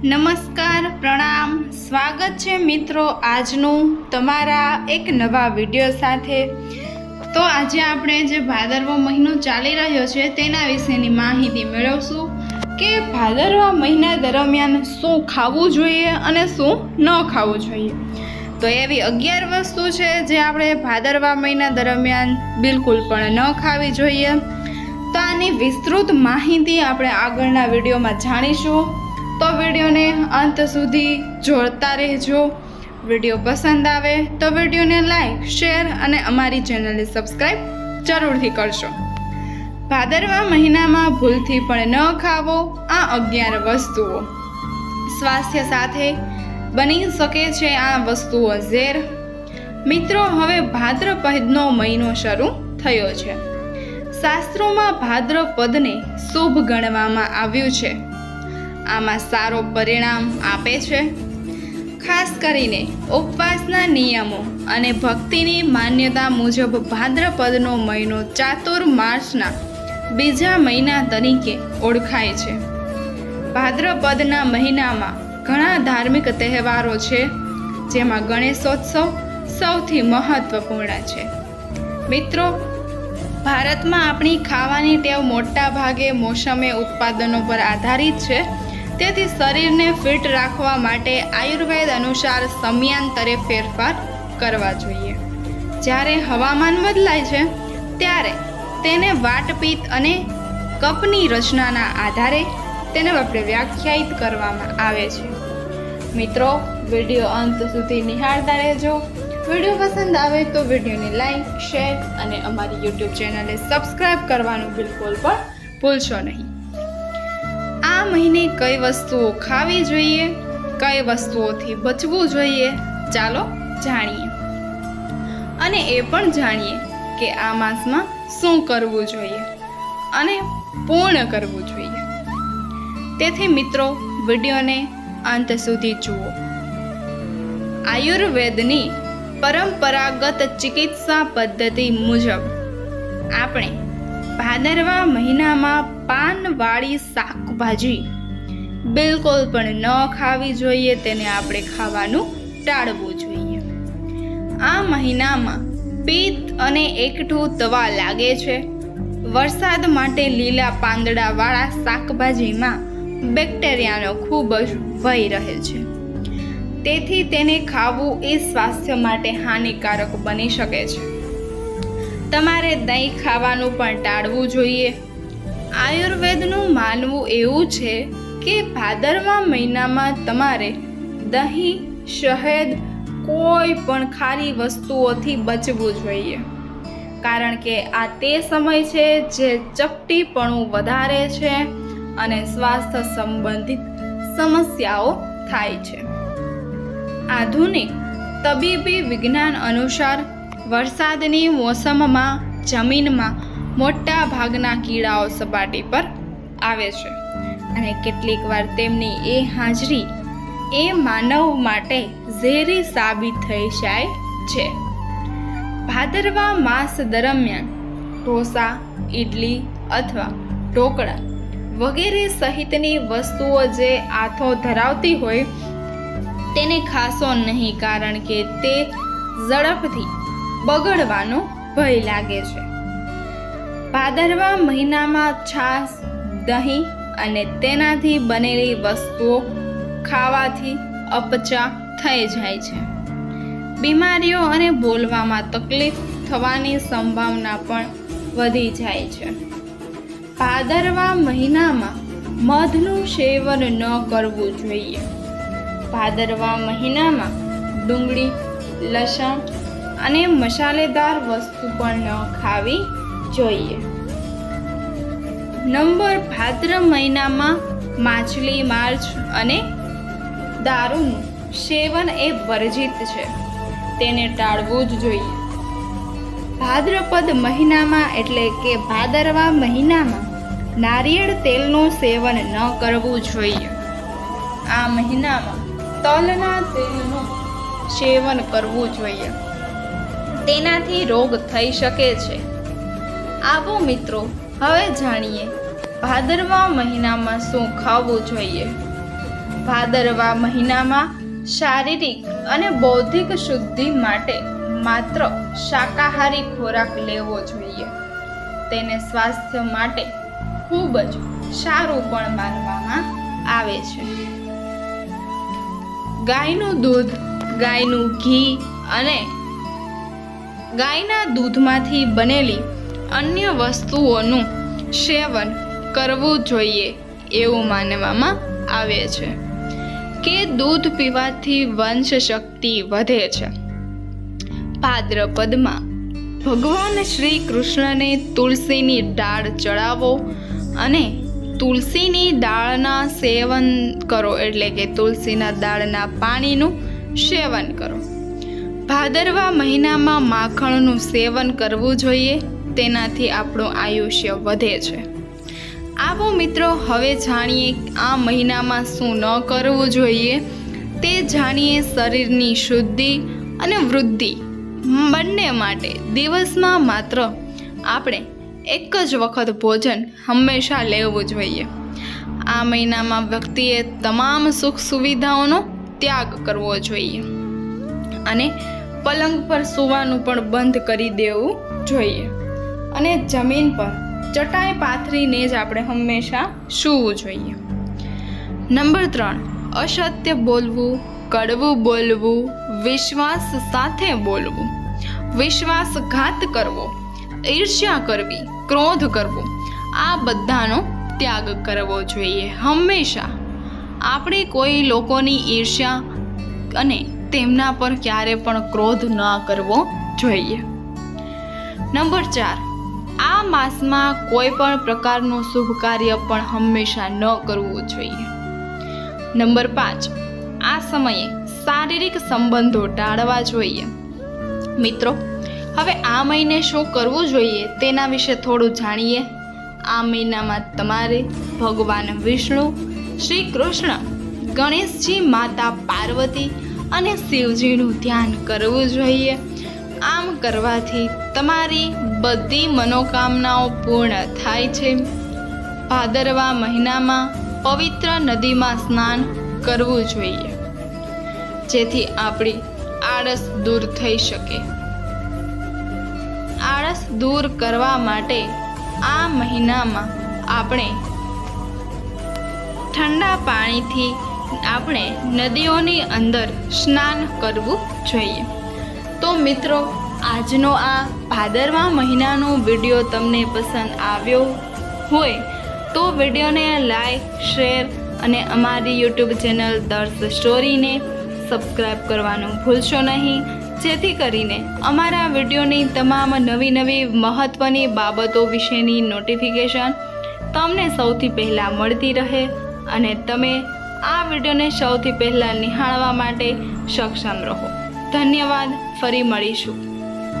નમસ્કાર, પ્રણામ. સ્વાગત છે મિત્રો આજનું તમારા એક નવા વીડિયો સાથે. તો આજે આપણે જે ભાદરવો મહિનો ચાલી રહ્યો છે તેના વિશેની માહિતી મેળવશું કે ભાદરવા મહિના દરમિયાન શું ખાવું જોઈએ અને શું ન ખાવું જોઈએ. તો એવી અગિયાર વસ્તુ છે જે આપણે ભાદરવા મહિના દરમિયાન બિલકુલ પણ ન ખાવી જોઈએ. તો આની વિસ્તૃત માહિતી આપણે આગળના વિડીયોમાં જાણીશું. તો વિડીયોને અંત સુધી જોડતા રહેજો. વીડિયો પસંદ આવે તો વિડીયોને લાઈક, શેર અને અમારી ચેનલને સબસ્ક્રાઈબ જરૂરથી કરશો ભાદરવા મહિનામાં ભૂલથી પણ ન ખાવો આ અગિયાર વસ્તુઓ. સ્વાસ્થ્ય સાથે બની શકે છે આ વસ્તુઓ ઝેર. મિત્રો, હવે ભાદ્રપદનો મહિનો શરૂ થયો છે. શાસ્ત્રોમાં ભાદ્રપદને શુભ ગણવામાં આવ્યું છે. આમાં સારો પરિણામ આપે છે. ખાસ કરીને ઉપવાસના નિયમો અને ભક્તિની માન્યતા મુજબ ભાદ્રપદનો મહિનો ચાતુર્માસના બીજા મહિના તરીકે ઓળખાય છે. ભાદ્રપદના મહિનામાં ઘણા ધાર્મિક તહેવારો છે, જેમાં ગણેશોત્સવ સૌથી મહત્વપૂર્ણ છે. મિત્રો, ભારતમાં આપણી ખાવાની ટેવ મોટા ભાગે મોસમે ઉત્પાદનો પર આધારિત છે. તેથી શરીરને ફિટ રાખવા માટે આયુર્વેદ અનુસાર સમયાંતરે ફેરફાર કરવા જોઈએ. જ્યારે હવામાન બદલાય છે, ત્યારે તેને વાટપીત અને કપની રચનાના આધારે તેને આપણે વ્યાખ્યાયિત કરવામાં આવે છે. મિત્રો, વીડિયો અંત સુધી નિહાળતા રહેજો. વીડિયો પસંદ આવે તો વિડીયોને લાઈક, શેર અને અમારી યુટ્યુબ ચેનલને સબસ્ક્રાઈબ કરવાનું બિલકુલ પણ ભૂલશો નહીં. આ મહિને કઈ વસ્તુઓ ખાવી જોઈએ, કઈ વસ્તુઓથી બચવું જોઈએ, ચાલો જાણીએ. અને એ પણ જાણીએ કે આ માસમાં શું કરવું જોઈએ અને પૂર્ણ કરવું જોઈએ. તેથી મિત્રો, વિડીયોને અંત સુધી જુઓ. આયુર્વેદની પરંપરાગત ચિકિત્સા પદ્ધતિ મુજબ, આપણે ભાદરવા મહિનામાં પાનવાળી શાકભાજી. બિલકુલ પણ ન ખાવી જોઈએ, તેને આપણે ખાવાનું ટાળવું જોઈએ. આ મહિનામાં પિત્ત અને એકઠું તવા લાગે છે. વરસાદ માટે લીલા પાંદડાવાળા શાકભાજીમાં બેક્ટેરિયાનો ખૂબ જ ભય રહે છે. તેથી તેને ખાવું એ સ્વાસ્થ્ય માટે હાનિકારક બની શકે છે. તમારે દહીં ખાવાનું પણ ટાળવું જોઈએ. આયુર્વેદનું માનવું એવું છે કે ભાદરવા મહિનામાં તમારે દહીં, શહેદ, કોઈ પણ ખારી વસ્તુઓથી બચવું જોઈએ. કારણ કે આ તે સમય છે જે ચપટીપણું વધારે છે અને સ્વાસ્થ્ય સંબંધિત સમસ્યાઓ થાય છે. આધુનિક તબીબી વિજ્ઞાન અનુસાર વરસાદની મોસમમાં જમીનમાં મોટા ભાગના કીડાઓ સપાટી પર આવે છે અને કેટલીક વાર તેમની એ હાજરી એ માનવ માટે ઝેરી સાબિત થઈ જાય છે. ભાદરવા માસ દરમિયાન ઢોસા ઇડલી અથવા ઢોકળા વગેરે સહિતની વસ્તુઓ જે આથો ધરાવતી હોય, તેને ખાસો નહીં કારણ કે તે ઝડપથી બગડવાનો ભય લાગે છે. ભાદરવા મહિનામાં છાશ, દહીં અને તેનાથી બનેલી વસ્તુઓ ખાવાથી અપચા થઈ જાય છે. બીમારીઓ અને બોલવામાં તકલીફ થવાની સંભાવના પણ વધી જાય છે. ભાદરવા મહિનામાં મધનું સેવન ન કરવું જોઈએ. ભાદરવા મહિનામાં ડુંગળી, લસણ અને મસાલેદાર વસ્તુ પણ ન ખાવી જોઈએ. નંબર ભાદ્ર મહિનામાં માછલી માર્ચ અને દારૂનું સેવન એ વર્જિત છે. તેને ટાળવું જ જોઈએ. ભાદ્રપદ મહિનામાં એટલે કે ભાદરવા મહિનામાં નારિયેળ તેલનું સેવન ન કરવું જોઈએ. આ મહિનામાં તલના તેલનું સેવન કરવું જોઈએ. તેનાથી રોગ થઈ શકે છે. આવો મિત્રો, હવે જાણીએ ભાદરવા મહિનામાં શું ખાવું જોઈએ? ભાદરવા મહિનામાં શારીરિક અને બૌદ્ધિક શુદ્ધિ માટે માત્ર શાકાહારી ખોરાક લેવો જોઈએ. તેને સ્વાસ્થ્ય માટે ખૂબ જ સારું પણ માનવામાં આવે છે. ગાયનું દૂધ, ગાયનું ઘી અને ગાયના દૂધમાંથી બનેલી અન્ય વસ્તુઓનું સેવન કરવું જોઈએ એવું માનવામાં આવે છે કે દૂધ પીવાથી વંશ શક્તિ વધે છે. ભાદ્રપદમાં ભગવાન શ્રી કૃષ્ણને તુલસીની ડાળ ચડાવો અને તુલસીની દાળના સેવન કરો, એટલે કે તુલસીના દાળના પાણીનું સેવન કરો. ભાદરવા મહિનામાં માખણનું સેવન કરવું જોઈએ, તેનાથી આપણું આયુષ્ય વધે છે. આવો મિત્રો, હવે જાણીએ આ મહિનામાં શું ન કરવું જોઈએ? તે જાણીએ શરીરની શુદ્ધિ અને વૃદ્ધિ બંને માટે દિવસમાં માત્ર આપણે એક જ વખત ભોજન હંમેશા લેવું જોઈએ. આ મહિનામાં વ્યક્તિએ તમામ સુખ સુવિધાઓનો ત્યાગ કરવો જોઈએ. અને પલંગ પર સૂવાનું પણ બંધ કરી દેવું જોઈએ. અને જમીન પર ચટાઈ પાથરીને જ આપણે હંમેશા સૂવું જોઈએ. નંબર ત્રણ, અસત્ય બોલવું, કડવું બોલવું, વિશ્વાસ સાથે બોલવું. વિશ્વાસઘાત કરવો, ઈર્ષ્યા કરવી, ક્રોધ કરવો, આ બધાનો ત્યાગ કરવો જોઈએ હંમેશા. આપણે કોઈ લોકોની ઈર્ષ્યા અને તેમના પર ક્યારે પણ ક્રોધ ન કરવો જોઈએ. નંબર ચાર. આ માસમાં કોઈ પણ પ્રકારનું શુભ કાર્ય પણ હંમેશા ન કરવું જોઈએ. નંબર પાંચ. આ સમયે શારીરિક સંબંધો ટાળવા જોઈએ. મિત્રો, હવે આ મહિને શું કરવું જોઈએ તેના વિશે થોડું જાણીએ. આ મહિનામાં તમારે ભગવાન વિષ્ણુ, શ્રી કૃષ્ણ, ગણેશજી, માતા પાર્વતી અને શિવજીનું ધ્યાન કરવું જોઈએ. આમ કરવાથી તમારી બધી મનોકામનાઓ પૂર્ણ થાય છે. ભાદરવા મહિનામાં પવિત્ર નદીમાં સ્નાન કરવું જોઈએ. જેથી આપણી આળસ દૂર થઈ શકે. આળસ દૂર કરવા માટે આ મહિનામાં આપણે ઠંડા પાણીથી આપણે નદીઓની અંદર સ્નાન કરવું જોઈએ. તો મિત્રો, આજનો આ ભાદરવા મહિનાનો વીડિયો તમને પસંદ આવ્યો હોય, તો વિડીયોને લાઈક, શેર અને અમારી યુટ્યુબ ચેનલ દર્શ સ્ટોરીને સબસ્ક્રાઈબ કરવાનું ભૂલશો નહીં. જેથી કરીને અમારા વિડીયોની તમામ નવી નવી મહત્ત્વની બાબતો વિશેની નોટિફિકેશન તમને સૌથી પહેલાં મળતી રહે અને તમે આ વિડીયોને સૌથી પહેલાં નિહાળવા માટે સક્ષમ રહો. ધન્યવાદ ફરી મળીશું.